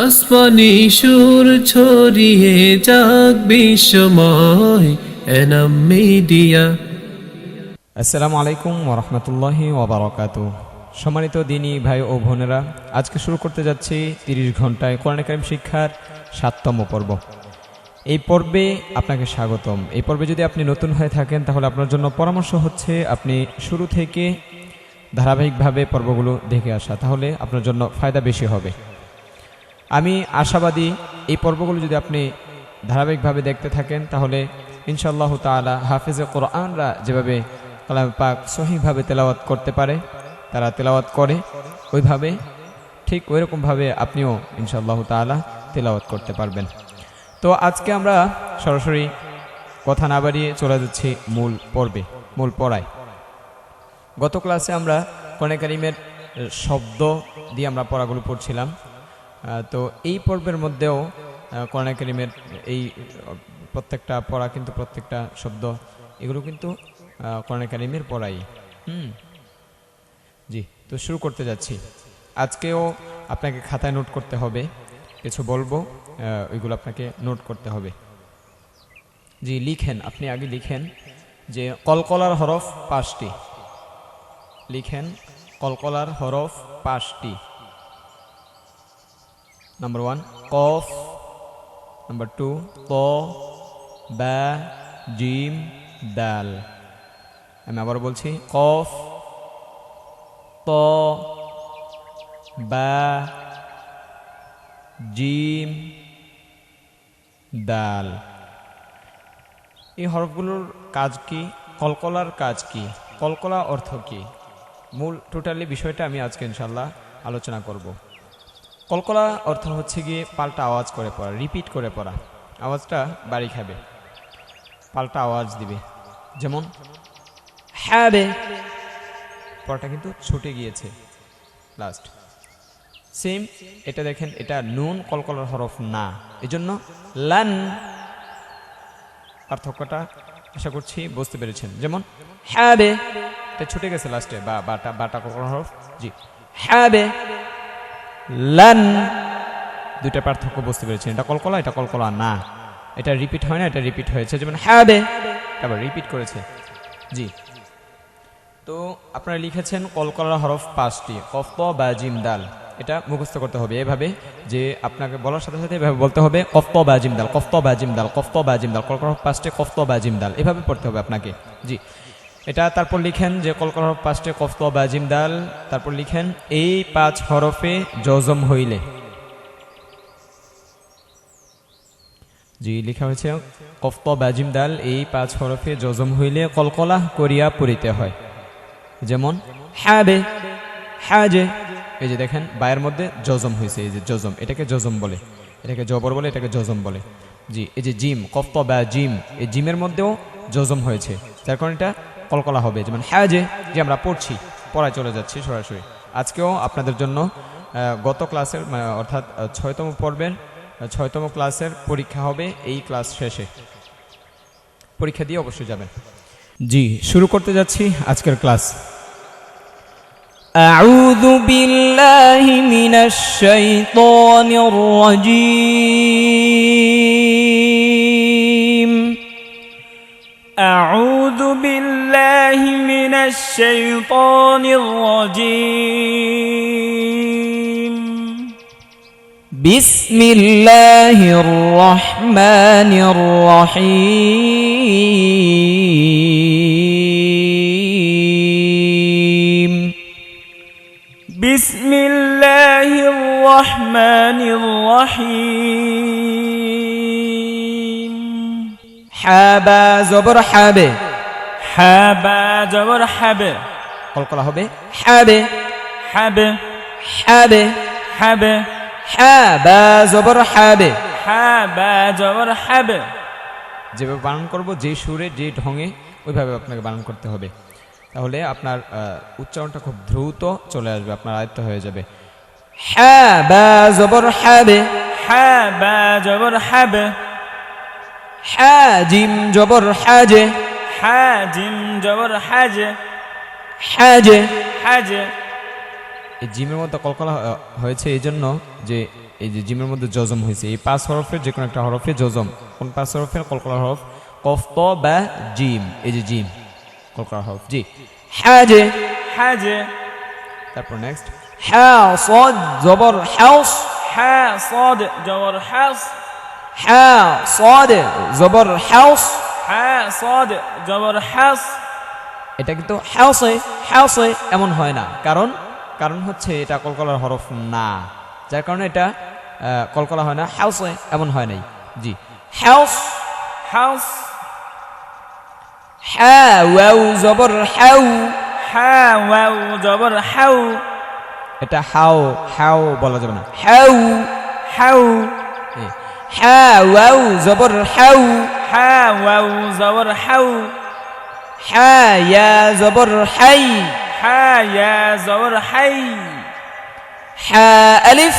আসমানি সুর ছড়িয়ে যাক বিশ্বময় এনাম মিডিয়া। আসসালামু আলাইকুম ওরহমতুল্লাহি ওবরাকাত সম্মানিত দিনী ভাই ও বোনেরা, আজকে শুরু করতে যাচ্ছি তিরিশ ঘন্টায় কোরআন কারিম শিক্ষার সাততম পর্ব। এই পর্বে আপনাকে স্বাগতম। এই পর্বে যদি আপনি নতুন হয়ে থাকেন, তাহলে আপনার জন্য পরামর্শ হচ্ছে আপনি শুরু থেকে ধারাবাহিকভাবে পর্বগুলো দেখে আসা। তাহলে আপনার জন্য ফায়দা বেশি হবে। আমি আশাবাদী এই পর্বগুলো যদি আপনি ধারাবাহিকভাবে দেখতে থাকেন, তাহলে ইনশাআল্লাহ তাআলা হাফেজে কোরআনরা যেভাবে কালাম পাক সহিভাবে তেলাওয়াত করতে পারে, তারা তেলাওয়াত করে। ওইভাবে, ঠিক ওইরকমভাবে আপনিও ইনশাআল্লাহ তাআলা তেলাওয়াত করতে পারবেন। তো আজকে আমরা সরাসরি কথা না বাড়িয়ে চলে যাচ্ছি মূল পর্বে, মূল পড়ায়। গত ক্লাসে আমরা কোরআন কারিমের শব্দ দিয়ে আমরা পড়াগুলো পড়ছিলাম। তো এই পর্বের মধ্যেও কোরআন কারিমের এই, প্রত্যেকটা পড়া কিন্তু প্রত্যেকটা শব্দ, এগুলো কিন্তু কোরআন কারিমের পড়াই। হুম। জি, তো শুরু করতে যাচ্ছি। আজকেও আপনাকে খাতায় নোট করতে হবে, কিছু বলব ওইগুলো আপনাকে নোট করতে হবে। জি, লিখেন, আপনি আগে লিখেন যে কলকলার হরফ পাঁচটি। লিখেন, কলকলার হরফ পাঁচটি। নাম্বার ওয়ান কফ নাম্বার টু ত বা জিম দাল আমি আবার বলছি কফ ত বা জিম দাল এই হরফগুলোর কাজ কি? কলকলার কাজ কি? কলকলা অর্থ কি? মূল টোটালি বিষয়টা আমি আজকে ইনশাল্লাহ আলোচনা করব। কলকলা অর্থ হচ্ছে গিয়ে পাল্টা আওয়াজ করে পড়া রিপিট করে পড়া। আওয়াজটা বাড়ি খাবে। পাল্টা আওয়াজ দিবে। যেমন, হ্যাবে। পড়াটা কিন্তু ছুটে গিয়েছে লাস্ট সেম এটা দেখেন, এটা নুন কলকলার হরফ না। এজন্য, লান। পার্থক্যটা আশা করছি বুঝতে পেরেছেন। যেমন, হ্যাবে। এটা ছুটে গেছে লাস্টে বা, বাটা বাটা কলকলার হরফ, জি। হ্যাঁ হ্যাবে। লান। দুইটা পার্থক্য বুঝতে পেরেছেন। এটা কলকলা এটা কলকলা না। এটা রিপিট হয় না, এটা রিপিট হয়েছে। যেমন হ্যাবে তারপর রিপিট করেছে। জি। তো আপনারা লিখেছেন কলকলার হরফ পাঁচটি, কফ বা, জিম, দাল। এটা মুখস্থ করতে হবে এভাবে, যে আপনাকে বলার সাথে সাথে এভাবে বলতে হবে কফত বা, জিম, দাল কফত বা, জিম, দাল কফত বা, জিম, দাল, কলকলার হরফ পাঁচটে কফত বা, জিম, দাল। এভাবে পড়তে হবে আপনাকে। জি। এটা তারপর লিখেন যে কলকলার হরফ পাঁচটে কফত বা জিম দাল, তারপর লিখেন, এই পাঁচ হরফে জজম হইলে। জি, লেখা হয়েছে কফত বাজিম দাল, এই পাঁচ হরফে জজম হইলে কলকলা করিয়া পড়িতে হয়। যেমন হ্যাবে হ্যাজে এই যে দেখেন, বায়ের মধ্যে জজম হয়েছে এই যে জজম, এটাকে জজম বলে। এটাকে জবর বলে, এটাকে জজম বলে। জি, এই যে জিম কফত বা জিম, এই জিমের মধ্যেও জজম হয়েছে। যার কারণে এটা কলকলা হবে যেমন হ্যাজে যে আমরা পড়ছি পড়ায় চলে যাচ্ছি সরাসরি আজকেও আপনাদের জন্য আহ, গত ক্লাসের মানে অর্থাৎ আহ, ছয়তম পর্বের আহ, ছয়তম ক্লাসের পরীক্ষা হবে এই ক্লাস শেষে পরীক্ষা দিয়ে অবশ্যই যাবেন জি শুরু করতে যাচ্ছি আজকের ক্লাস أعوذ بالله من الشيطان الرجيم الشيطان الرجيم. بسم الله الرحمن الرحيم. بسم الله الرحمن الرحيم. জবর হাবে? হবে হাবে জবর জবর হাবে যেভাবে বারণ করব যে সুরে যে ঢঙে ওইভাবে আপনাকে বারণ করতে হবে। তাহলে আপনার উচ্চারণটা খুব দ্রুত চলে আসবে আপনার আয়ত্ত হয়ে যাবে। হ্যাঁ বা জবর হ্যাঁ বা জবর হাবে হ্যাঁ জিম জবর হাজিম জবর হাজ। হাজ। হাজ। এই জিমের মধ্যে কলকলা হয়েছে এই জন্য যে এই যে জিমের মধ্যে জজম হয়েছে। এই পাঁচ হরফের যে কোনো একটা হরফে জজম। কোন পাঁচ হরফের? কলকলা হরফ। কফ ত বা জিম। এই যে জিম। কলকলা হরফ। জি। হাজে। হাজে। তারপর নেক্সট হ্যাঁ সদ জবর হাউস হ্যাঁ সদ জবর হাউস হ্যাঁ সদ জবর হাউস হ্যাঁ, এটা কিন্তু হ্যাওসে হ্যাওসে এমন হয় না। কারণ কারণ হচ্ছে এটা কলকলার হরফ না। যার কারণে এটা কলকলা হয় না হ্যাওসে এমন হয় নাই। জি। হ্যাউস হ্যাওস হ্যাও জবর হ্যাও হ্যাও জবর হ্যাউ এটা হাও হ্যাও বলা যাবে না। হ্যাউ হ্যাউ হ্যাঁ, হাউ জবর হাউ। হ্যাঁ, জবর হাউ। হ্যাঁ, হায়া জবর হাই। জবর হাই। হা আলিফ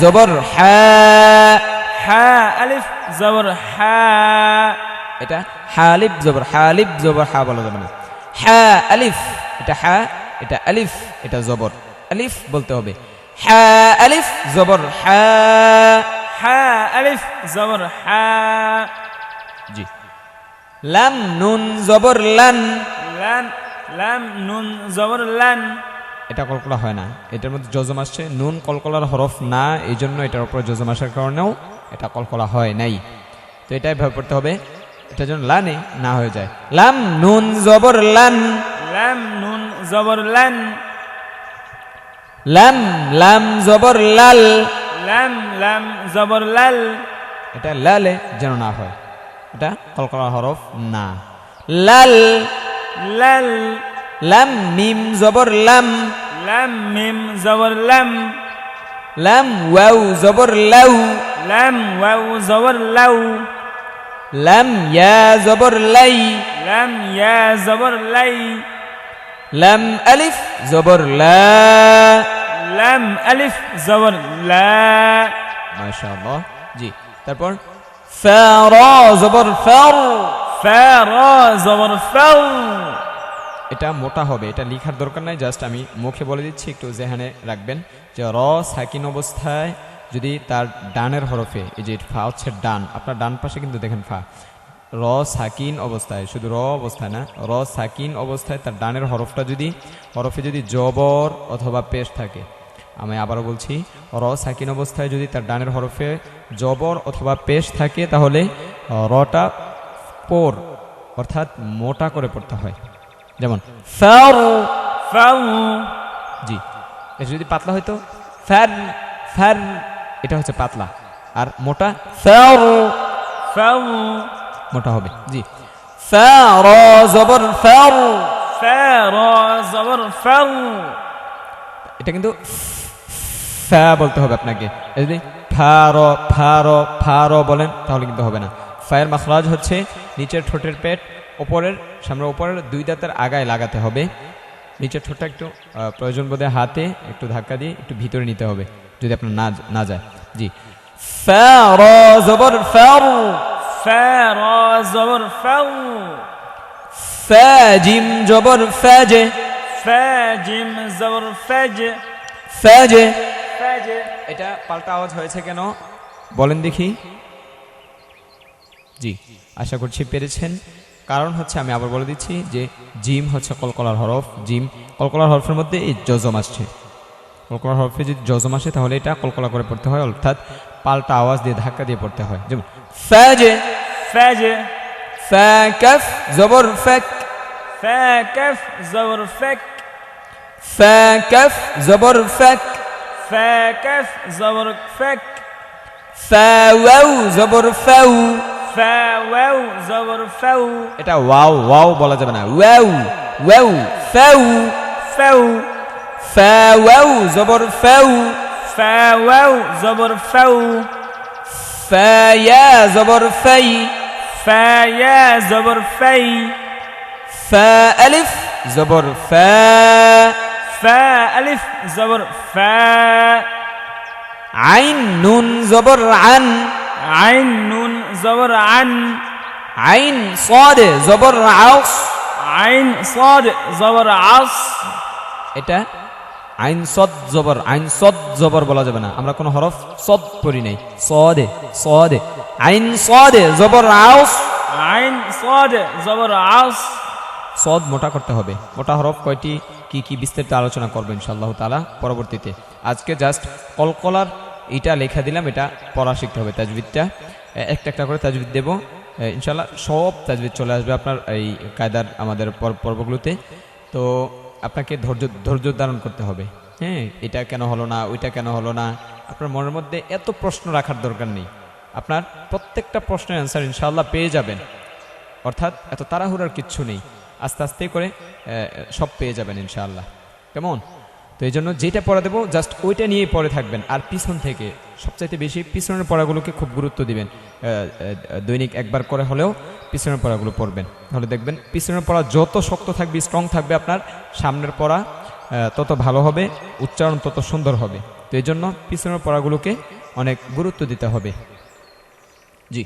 জবর হা। হা আলিফ জবর হা। এটা জবর জবর হা হা আলিফ এটা হা এটা আলিফ এটা জবর। আলিফ বলতে হবে। হা আলিফ জবর হা। হ্যা আলিফ জবর হ্যাঁ। জি। লাম নুন জবর লান। লান লাম নুন জবর লান। এটা কলকলা হয় না। এটার মধ্যে যজম আসছে। নুন কলকলার হরফ না এই জন্য এটার উপর যজম আসার কারণেও এটা কলকলা হয় নাই। তো এটাই ভয় পড়তে হবে। এটা যেন লানে না হয়ে যায়। লাম নুন জবর লান। লাম নুন জবর লান। লাম লাম জবর লাল। লাম লাম জবর লাল। এটা লালে যেন না হয়। এটা কলকাতা হরফ না। লাল। লাল। লাম মিম জবর লাম। লাম মিম জবর লাম। লাম ওয়াও জবর লাউ। লাম ওয়াও জবর লাউ। লাম ইয়া জবর লাই। লাম ইয়া জবর লাই। লাম আলিফ জবর লা। লাম আলিফ জবর লা। মাশাআল্লাহ। জি। তারপর? ফা জবর ফার ফা রা জবর ফার এটা মোটা হবে এটা লিখার দরকার নাই জাস্ট আমি মুখে বলে দিচ্ছি একটু জেহানে রাখবেন যে র সাকিন অবস্থায় যদি তার ডানের হরফে এই যে ফা হচ্ছে ডান আপনার ডান পাশে কিন্তু দেখেন ফা। র সাকিন অবস্থায় শুধু র অবস্থায় না র সাকিন অবস্থায় তার ডানের হরফটা যদি হরফে যদি জবর অথবা পেশ থাকে আমি আবারও বলছি, র সাকিন অবস্থায় যদি তার ডানের হরফে জবর অথবা পেশ থাকে, তাহলে রটা পোর, অর্থাৎ মোটা করে পড়তে হয়। যেমন জি, এটা যদি পাতলা হয়তো ফ্যার ফ্যার এটা হচ্ছে পাতলা। আর মোটা মোটা হবে, জি। জবর জবর এটা কিন্তু ফ্যা বলতে হবে আপনাকে। যদি ফা র ফা র ফা র বলেন তাহলে কিন্তু হবে না। ফায়ের মাখরাজ হচ্ছে নিচের ঠোঁটের পেট ওপরের সামনে ওপরের দুই দাঁতের আগায় লাগাতে হবে। নিচের ঠোঁটটা একটু প্রয়োজন বোধে হাতে একটু ধাক্কা দিয়ে একটু ভিতরে নিতে হবে যদি আপনার না না যায়। জি। জিম জবর ফ্যাজে জবর ফ্যাজে ফ্যাজে এটা পাল্টা আওয়াজ হয়েছে কেন? বলেন দেখি। জি আশা করছি পেরেছেন। কারণ হচ্ছে আমি আবার বলে দিচ্ছি যে জিম হচ্ছে কলকলার হরফ। জিম কলকলার হরফের মধ্যে এই যজম আসছে। কলকলার হরফে যদি যজম আসে তাহলে এটা কলকলা করে পড়তে হয় অর্থাৎ পাল্টা আওয়াজ দিয়ে ধাক্কা দিয়ে পড়তে হয়। যেমন ফ্যাজে ফ্যাজে জবর ফ্যাক ফ্যাকফ জবর ফ্যাক ফ্যাকফ জবর ফ্যাক فا كف زبر فك ফা ওয়াও জবর ফাউ فا واو زبر فو এটা ওয়াও ওয়াও বলা যাবে না ওয়াও ওয়াও ফাউ فو ফা ওয়াও জবর ফাউ فا واو زبر فو ফা ইয়া জবর ফাই فا يا زبر في ফা জবর ফা। আইন নুন জবর আন। আইন নুন জবর আন। আইন সদ জবর আস আইন সদ জবর আস এটা আইন সদ জবর আইন সদ জবর বলা যাবে না। আমরা কোনো হরফ সদ পড়ি নাই। সদে সদে। আইন সদে জবর আউস আইন সদে জবর আউস সদ মোটা করতে হবে। মোটা হরফ কয়টি? কি কি বিস্তারিত আলোচনা করব ইনশাআল্লাহ তালা পরবর্তীতে। আজকে জাস্ট কলকলার এটা লেখা দিলাম এটা পড়া শিখতে হবে তাজবিদটা। একটা একটা করে তাজবিদ দেবো। এ, ইনশাআল্লাহ সব তাজবিদ চলে আসবে আপনার এই কায়দার আমাদের পর্বগুলোতে। তো আপনাকে ধৈর্য ধৈর্য ধারণ করতে হবে। হ্যাঁ এটা কেন হলো না ওইটা কেন হলো না আপনার মনের মধ্যে এত প্রশ্ন রাখার দরকার নেই। আপনার প্রত্যেকটা প্রশ্নের অ্যান্সার ইনশাআল্লাহ পেয়ে যাবেন। অর্থাৎ এত তাড়াহুড়ার কিচ্ছু নেই। আস্তে আস্তে করে সব পেয়ে যাবেন ইনশাআল্লাহ। কেমন? তো এই জন্য যেটা পড়া দেবো, জাস্ট ওইটা নিয়েই পড়ে থাকবেন। আর পিছন থেকে সবচাইতে বেশি পিছনের পড়াগুলোকে খুব গুরুত্ব দিবেন। দৈনিক একবার করে হলেও পিছনের পড়াগুলো পড়বেন। তাহলে দেখবেন পিছনের পড়া যত শক্ত থাকবে স্ট্রং থাকবে আপনার, সামনের পড়া তত ভালো হবে, উচ্চারণ তত সুন্দর হবে। তো এই জন্য পিছনের পড়াগুলোকে অনেক গুরুত্ব দিতে হবে। জি।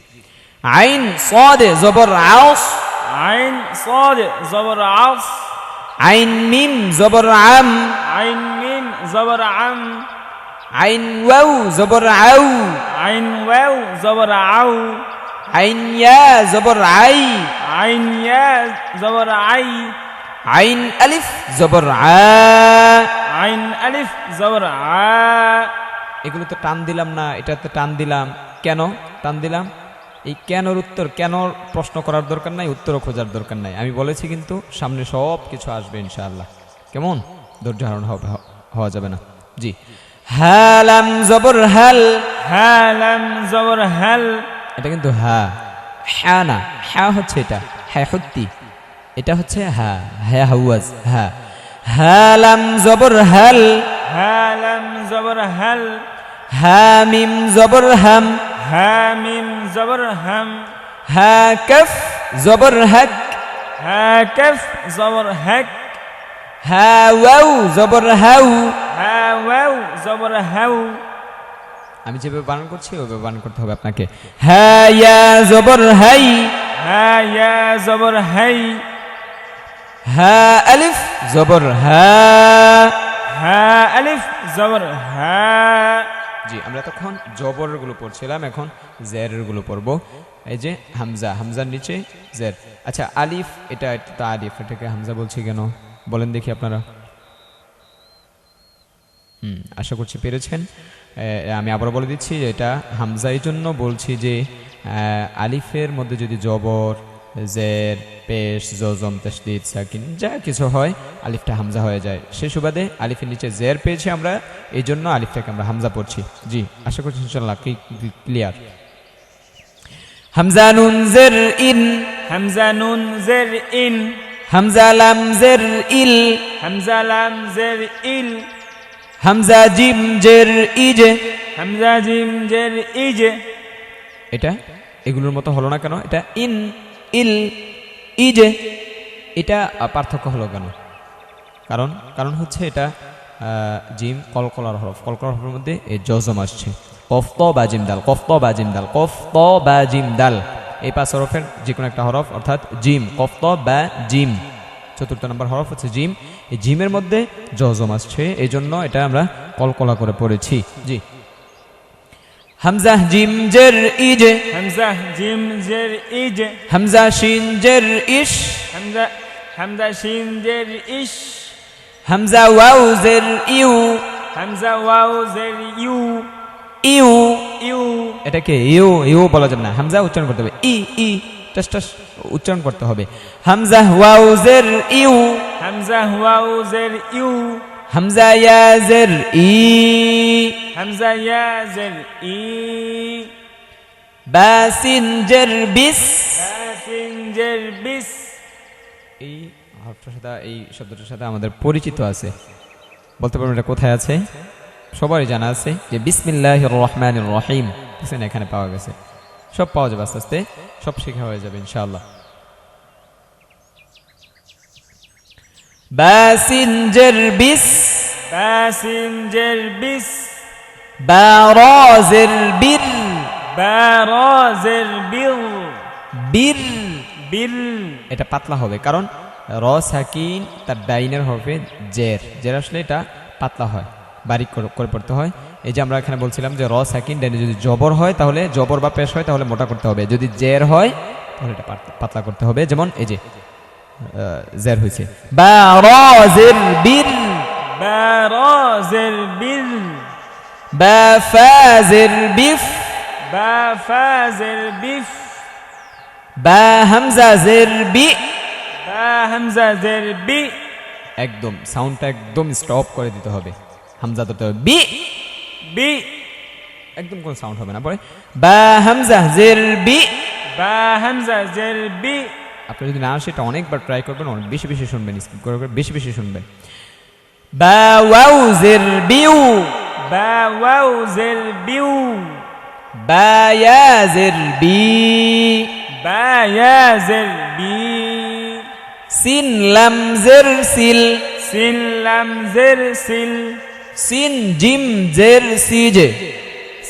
আইন সদে জবর আউস আইন সদ জবর আস। আইন মিম জবর আম। আইন মিম জবর আম। আইন ওয়াউ জবর আউ। আইন ওয়াও জবর আউ। আইন ইয়া জবর আই। আইন ইয়া জবর আই। আইন আলিফ জবর আ। আইন আলিফ জবর আ। এগুলো তো টান দিলাম না এটাতে টান দিলাম। কেন? টান দিলাম? এই কেনর উত্তর কেন প্রশ্ন করার দরকার নাই উত্তরও খোঁজার দরকার নাই। আমি বলেছি কিন্তু সামনে সব কিছু আসবে ইনশাআল্লাহ। কেমন? ধৈর্য ধারণ হবে হওয়া যাবে না। জি। হালাম জবর হাল। হালাম জবর হাল। এটা কিন্তু হা। হ্যাঁ না হ্যাঁ হচ্ছে এটা। হ্যাঁ সত্যি এটা হচ্ছে হা। হ্যাঁ হাউয়াজ হা। হালাম জবর হাল। হালাম জবর হাল। হা মিম জবর হাম। হামিম জবর হাম হা কফ জবর হক হা কফ জবর হক হা ওয়াউ জবর হাউ। হা ওয়াও জবর হাউ। আমি যেভাবে বানান করছি ওইভাবে বানান করতে হবে আপনাকে। হা ইয়া জবর হাই। হা ইয়া জবর হাই। হা আলিফ জবর হা হা আলিফ জবর হা জি, আমরা তখন জবরেরগুলো পড়ছিলাম, এখন জেরেরগুলো পড়ব। এই যে হামজা, হামজার নিচে জের আচ্ছা আলিফ, এটা তো আলিফ, এটাকে হামজা বলছি কেন? বলেন দেখি আপনারা। হুম, আশা করছি পেরেছেন। আমি আবার বলে দিচ্ছি এটা হামজা জন্য বলছি যে আলিফের মধ্যে যদি জবর জের পেশ জোজম তসদিদ সাকিন যা কিছু হয় আলিফটা হামজা হয়ে যায়। সে সুবাদে আলিফের নিচে জের পেয়েছি আমরা এই জন্য আলিফটাকে আমরা হামজা পড়ছি। জি আশা করছি ইনশাল্লাহ ক্লিয়ার হামজা নুন জের ইন। হামজা নুন জের ইন। হামজা লাম জের ইল। হামজা লাম জের ইল। হামজা জিম জের ইজে। হামজা জিম জের ইজ। এটা এগুলোর মতো হলো না কেন? এটা ইন। ইল ইজে এটা পার্থক্য হলো কেন? কারণ কারণ হচ্ছে এটা জিম, কলকলার হরফ। কলকলার হরফের মধ্যে এই জজম আসছে। কফত বা, জিম, দাল। কফত বা, জিম, দাল। কফত বা, জিম, দাল। এই পাঁচ হরফের যে কোনো একটা হরফ, অর্থাৎ জিম। কফত বা, জিম। চতুর্থ নম্বর হরফ হচ্ছে জিম। এই জিমের মধ্যে জজম আসছে। এই জন্য এটা আমরা কলকলা করে পড়েছি। জি। হামজা জিম জের ইজে হামজা জিম জের ইজ হামজা শিন জের ইশ হামজা হামজা শিন জের ইশ হামজা ওয়াউ জের ইউ হামজা ওয়াও জের ইউ ইউ ইউ এটাকে ইউ ইউ বলা যাবে না হামজা উচ্চারণ করতে হবে ই ই টাস টাস উচ্চারণ করতে হবে হামজা ওয়াউ জের ইউ হামজা ওয়াও জের ইউ হামজা ইয়া জের ই। হামজা ইয়া জের ই। বাসিন জের বিস। হাসিন জের বিস। এই হরফটার সাথে এই শব্দটার সাথে আমাদের পরিচিত আছে। বলতে পারবেন এটা কোথায় আছে? সবারই জানা আছে যে বিসমিল্লাহ রহমান রহিম। এখানে পাওয়া গেছে। সব পাওয়া যাবে আস্তে আস্তে। সব শেখা হয়ে যাবে ইনশাআল্লাহ। বাসিনজের বিস হাসিন জের বিস বারাজের বীর বারাজের বিল বিল। এটা পাতলা হবে কারণ র সাকিন তার ডাইনের হরফে জের। জের আসলে এটা পাতলা হয় বারিক করে পড়তে হয়। এই যে আমরা এখানে বলছিলাম যে র সেকেন্ড ডাইনে যদি জবর হয় তাহলে জবর বা পেশ হয় তাহলে মোটা করতে হবে। যদি জের হয় তাহলে এটা পাত- পাতলা করতে হবে। যেমন এই যে জের হয়েছে বা বা হামজা জের বি একদম সাউন্ডটা একদম স্টপ করে দিতে হবে। হামজা তো বি। বি। একদম কোনো সাউন্ড হবে না। পরে। বা হামজা জের বি। বা হামজা জের বি। আপনি যদি না সেটা অনেকবার ট্রাই করবেন অনেক বেশি বেশি শুনবেন স্কিপ করে বেশি বেশি শুনবেন। বায়াজের সিন সিল সিন সিল সিন জিম জের সিজে।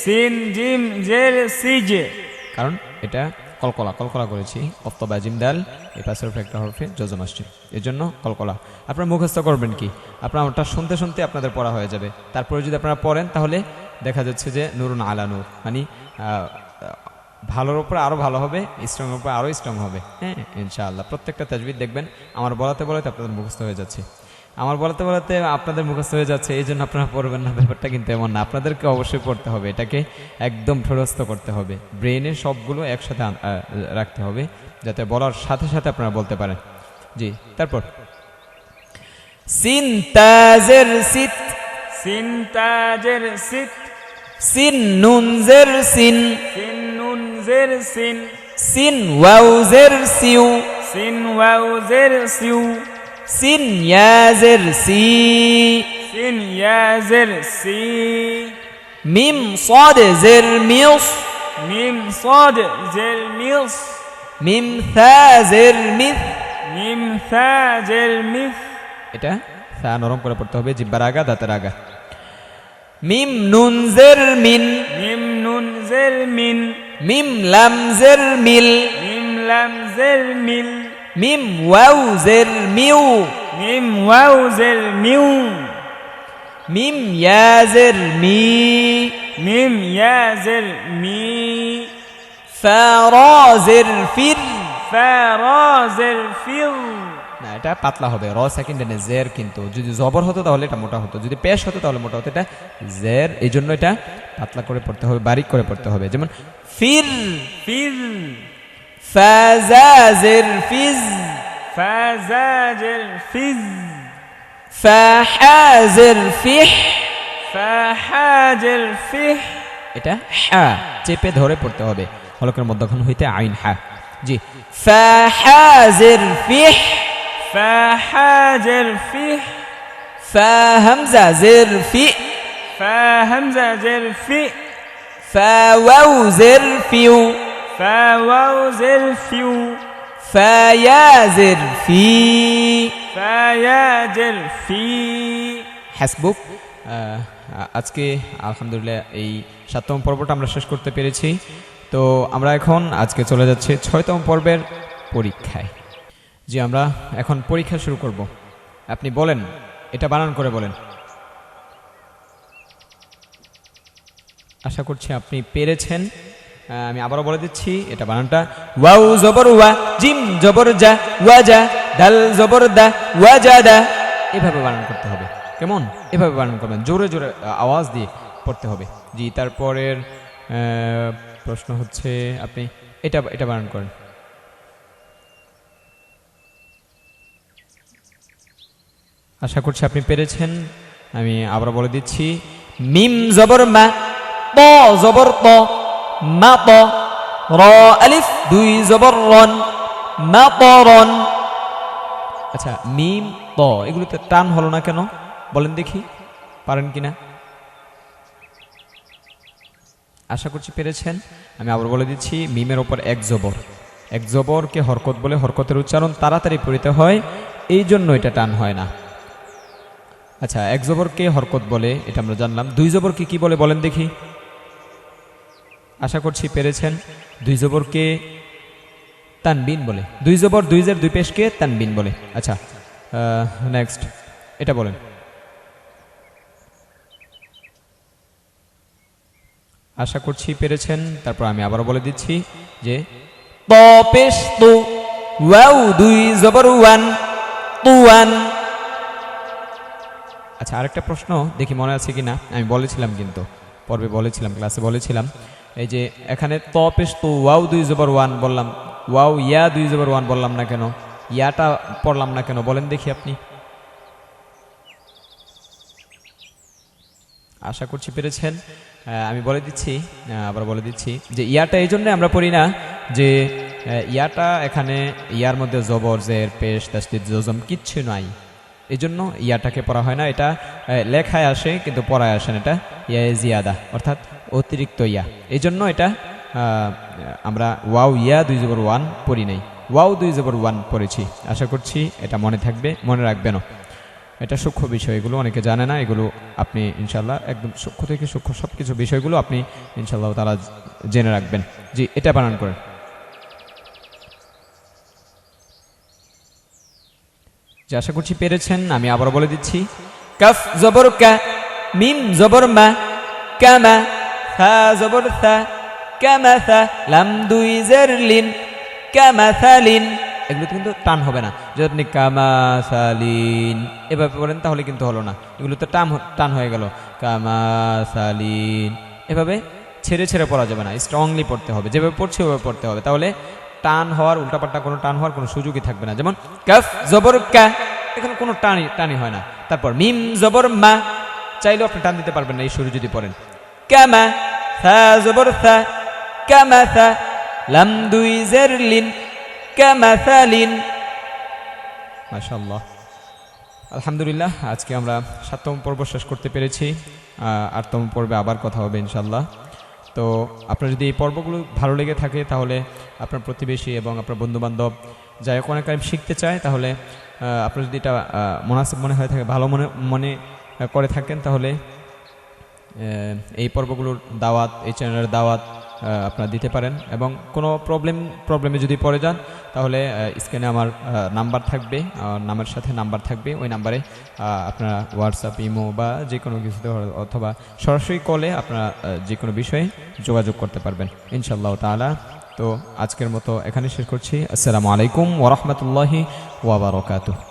সিন জিম জের সিজে। কারণ এটা কলকলা কলকলা করেছি। অক্তবা জিম দাল এই পাশের উপরে একটা হরফে যজম আসছে। এর জন্য কলকলা। আপনারা মুখস্থ করবেন কি? আপনারা ওটা শুনতে শুনতে আপনাদের পড়া হয়ে যাবে। তারপরে যদি আপনারা পড়েন, তাহলে দেখা যাচ্ছে যে নুরুন আলা নূর। মানে ভালোর উপরে আরও ভালো হবে, স্ট্রংয়ের উপরে আরও স্ট্রং হবে। হ্যাঁ ইনশাআল্লাহ। প্রত্যেকটা তাজবিদ দেখবেন। আমার বলাতে বলাতে আপনাদের মুখস্থ হয়ে যাচ্ছে। আমার বলতে বলতে আপনাদের মুখস্থ হয়ে যাচ্ছে এই জন্য আপনারা পড়বেন না ব্যাপারটা কিন্তু এমন না। আপনাদেরকে অবশ্যই পড়তে হবে এটাকে একদম ঠোরস্ত করতে হবে। ব্রেনের সবগুলো একসাথে রাখতে হবে যাতে বলার সাথে সাথে আপনারা বলতে পারেন। জি তারপর। সিনতাজের সিত। সিনতাজের সিত। সিন নুনজের সিন। সিন নুনজের সিন। সিন ওয়াউজের সিউ। সিন ওয়াউজের সিউ। সিন ইয়াজের সি। সিন ইয়াজের সি। মিম সাদ জের মিউস মিম সদ জের মিউস মিম থা জের মিস মিম থা জের মিস এটা? সা নরম করে পড়তে হবে জিব্বার আগা দাঁতের আগা। মিম নুন জের মিন। মিম নুন জের মিন। মিম লাম জের মিল। মিম লাম জের মিল। মিম ওয়াউ জের মিউ। মিম ওয়াউ জের মিউ। মিম ইয়াজের মি। মিম ইয়াজের মি। ফারাজের ফির। ফারাজের ফির। না এটা পাতলা হবে। র সেকেন্ড এনে জের কিন্তু। যদি জবর হতো তাহলে এটা মোটা হতো। যদি পেশ হতো তাহলে মোটা হতো। এটা জের। এই জন্য এটা পাতলা করে পড়তে হবে বারিক করে পড়তে হবে। যেমন ফির। ফির। ফাজাজের ফিজ فزاجر فز ফাহাজের ফিহ فحاجر فه এটা হা চেপে ধরে পড়তে হবে হলকের মধ্যখান হইতে আইন হা জি ফাহাজের ফিহ فحاجر فه ফাহামজাজের ফি فهمزة زر في ফাওয়াউজের ফিউ فواو زر فيو ফায়াজের ফি فياجر في হ্যাসবুক আজকে আলহামদুলিল্লাহ এই সাততম পর্বটা আমরা শেষ করতে পেরেছি তো আমরা এখন আজকে চলে যাচ্ছি ছয়তম পর্বের পরীক্ষায় জি আমরা এখন পরীক্ষা শুরু করব আপনি বলেন এটা বানান করে বলেন আশা করছি আপনি পেরেছেন আহ, আমি আবারও বলে দিচ্ছি, এটা বানানটা, ওয়াউ জবর ওয়া, জিম জবর যা, ওয়া যা ডাল জবর দা, ওয়া যা দা। এভাবে বানান করতে হবে, কেমন? এভাবে বানান করবেন, জোরে জোরে আওয়াজ দিয়ে পড়তে হবে। জি, তারপরের প্রশ্ন হচ্ছে আপনি, এটা এটা বানান করেন। আশা করছি আপনি পেরেছেন, আমি আবার বলে দিচ্ছি, মিম জবর মা ত জবর ত। র দুই আচ্ছা মিম, ত, এগুলোতে টান হলো না কেন? বলেন দেখি, পারেন কিনা আশা করছি পেরেছেন। আমি আবার বলে দিচ্ছি, মিমের ওপর এক জবর। এক জবরকে হরকত বলে হরকতের উচ্চারণ তাড়াতাড়ি পড়িতে হয়, এই জন্য এটা টান হয় না। আচ্ছা এক জবরকে হরকত বলে, এটা আমরা জানলাম। দুই জবরকে কি বলে বলেন দেখি। আশা করছি পেরেছেন। দুই জবরকে তানবিন বলে। দুই জবর, দুই জের, দুই পেশকে তানবিন বলে। আচ্ছা নেক্সট এটা বলেন। আশা করছি পেরেছেন, তারপর আমি আবারও বলে দিচ্ছি যে ওয়াউ, দুই ওয়ান ওয়ান। আচ্ছা আরেকটা প্রশ্ন দেখি মনে আছে কিনা? আমি বলেছিলাম কিন্তু, পর্বে বলেছিলাম, ক্লাসে বলেছিলাম। এই যে এখানে ত পেশ তু ওয়াও দুই জবর ওয়ান বললাম, ওয়াও ইয়া দুই জবর ওয়ান বললাম না কেন? ইয়াটা পড়লাম না কেন? বলেন দেখি আপনি। আশা করছি পেরেছেন। আমি বলে দিচ্ছি আবার বলে দিচ্ছি যে ইয়াটা এই জন্য আমরা পড়ি না যে ইয়াটা এখানে ইয়ার মধ্যে জবর, জের, পেশ তাস্তিদ জজম কিচ্ছু নাই। এই জন্য ইয়াটাকে পড়া হয় না। এটা লেখায় আসে কিন্তু পড়ায় আসে না। এটা ইয়া জিয়াদা অর্থাৎ অতিরিক্ত ইয়া। এই জন্য এটা আমরা ওয়াও ইয়া দুই জবর ওয়ান পড়ি নাই। ওয়াও দুই জবর ওয়ান পড়েছি। আশা করছি এটা মনে থাকবে, মনে রাখবেনও। এটা সূক্ষ্ম বিষয়, এগুলো অনেকে জানে না, এগুলো আপনি ইনশাল্লাহ একদম সূক্ষ্ম থেকে সূক্ষ্ম সব কিছু বিষয়গুলো আপনি ইনশাল্লাহ তারা জেনে রাখবেন। জি, এটা বানান করেন। যে আশা করছি পেরেছেন, আমি আবারও বলে দিচ্ছি। কাফ জবর কা মিম জবর মা কামা জবর লাম দুই জের লিন কামা এগুলো কিন্তু টান হবে না। যদি আপনি কামা সালিন এভাবে বলেন তাহলে কিন্তু হলো না। এগুলো তো টান টান হয়ে গেল। কামা সালিন এভাবে ছেড়ে ছেড়ে পড়া যাবে না। স্ট্রংলি পড়তে হবে। যেভাবে পড়ছে ওভাবে পড়তে হবে। তাহলে টান হওয়ার, উল্টাপাল্টা কোনো টান হওয়ার কোনো সুযোগই থাকবে না। যেমন কাফ জবর এখানে কোনো টানি টানি হয় না। তারপর মিম জবর মা চাইলেও আপনি টান দিতে পারবেন না এই শুরু যদি পড়েন। কামা থা জবর থা কামা থা লাম দুই জের লিন কামাথালিন মাশাআল্লাহ। আলহামদুলিল্লাহ, আজকে আমরা সাততম পর্ব শেষ করতে পেরেছি। আটতম পর্বে আবার কথা হবে ইনশাল্লাহ তো আপনার যদি এই পর্বগুলো ভালো লেগে থাকে, তাহলে আপনার প্রতিবেশী এবং আপনার বন্ধুবান্ধব যাই হোক অনেক শিখতে চায়, তাহলে আপনার যদি এটা মুনাসিব মনে হয়ে থাকে, ভালো মনে মনে করে থাকেন, তাহলে এই পর্বগুলোর দাওয়াত, এই চ্যানেলের দাওয়াত আপনারা দিতে পারেন এবং কোনো প্রবলেম প্রবলেমে যদি পড়ে যান, তাহলে স্ক্রিনে আমার নাম্বার থাকবে নামের সাথে নাম্বার থাকবে, ওই নাম্বারে আপনারা হোয়াটসঅ্যাপ ইমো বা যে কোনো কিছুতে অথবা সরাসরি কলে আপনারা যে কোনো বিষয়ে যোগাযোগ করতে পারবেন ইনশাল্লাহ তাআলা। তো আজকের মতো এখানে শেষ করছি। আসসালামু আলাইকুম ওরহমতুল্লাহি ওয়াবারকাতুহ